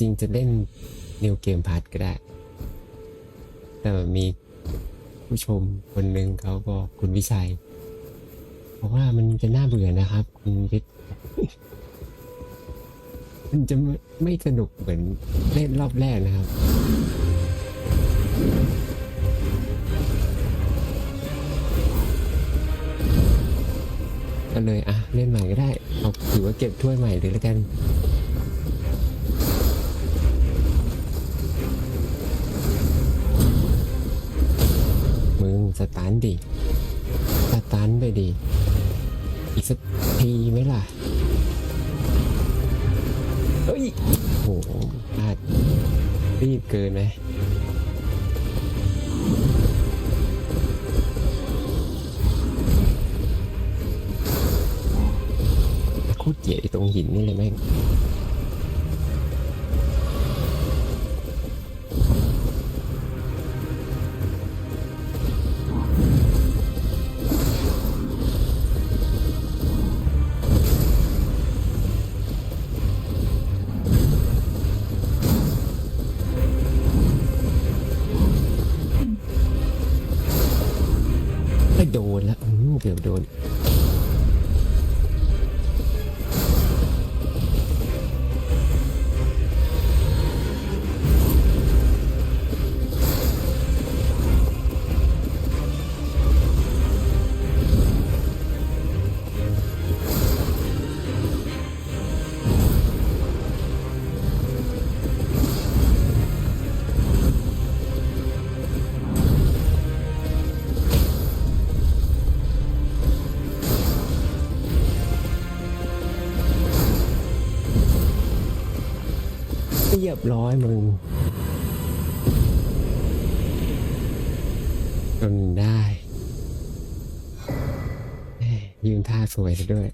จริงๆ จะเล่นนิวเกมพาร์ทก็ได้ แต่มีผู้ชมคนหนึ่งเขาบอกคุณวิชัยบอกว่ามันจะน่าเบื่อนะครับ คุณวิทย์มันจะไม่ไม่สนุกเหมือนเล่นรอบแรกนะครับก็เลยอะเล่นใหม่ก็ได้เอาถือว่าเก็บถ้วยใหม่เลยแล้วกัน ตาร์ดิสตาร์ไปดิอีกสักทีไหมล่ะเฮ้ยโหพลาดรีบเกินไหมโคตรเกลียดตรงหินนี่เลยแม่ง โดนแล้วอืมเกือบโดน เรียบร้อยมึง จนได้ ยืนท่าสวยซะด้วย